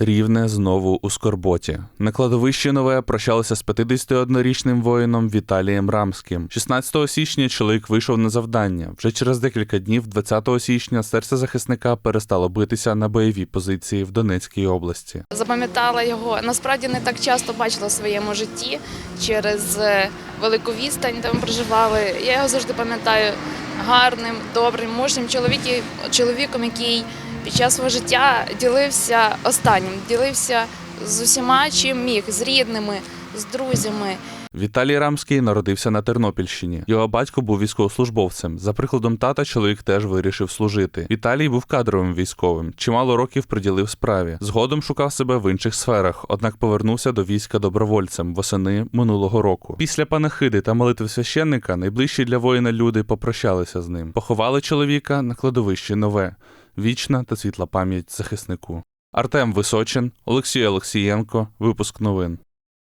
Рівне знову у скорботі. На кладовищі нове прощалися з 51-річним воїном Віталієм Рамським. 16 січня чоловік вийшов на завдання. Вже через декілька днів, 20 січня, серце захисника перестало битися на бойовій позиції в Донецькій області. Запам'ятала його. Насправді не так часто бачила в своєму житті через е, велику відстань, де ми проживали. Я його завжди пам'ятаю гарним, добрим, мужнім чоловіки- чоловіком, який під час свого життя ділився останнім, ділився з усіма, чим міг, з рідними, з друзями. Віталій Рамський народився на Тернопільщині. Його батько був військовослужбовцем. За прикладом тата, чоловік теж вирішив служити. Віталій був кадровим військовим, чимало років приділив справі. Згодом шукав себе в інших сферах, однак повернувся до війська добровольцем восени минулого року. Після панахиди та молитви священника найближчі для воїна люди попрощалися з ним. Поховали чоловіка на кладовищі нове. Вічна та світла пам'ять захиснику. Артем Височин, Олексій Олексієнко. Випуск новин.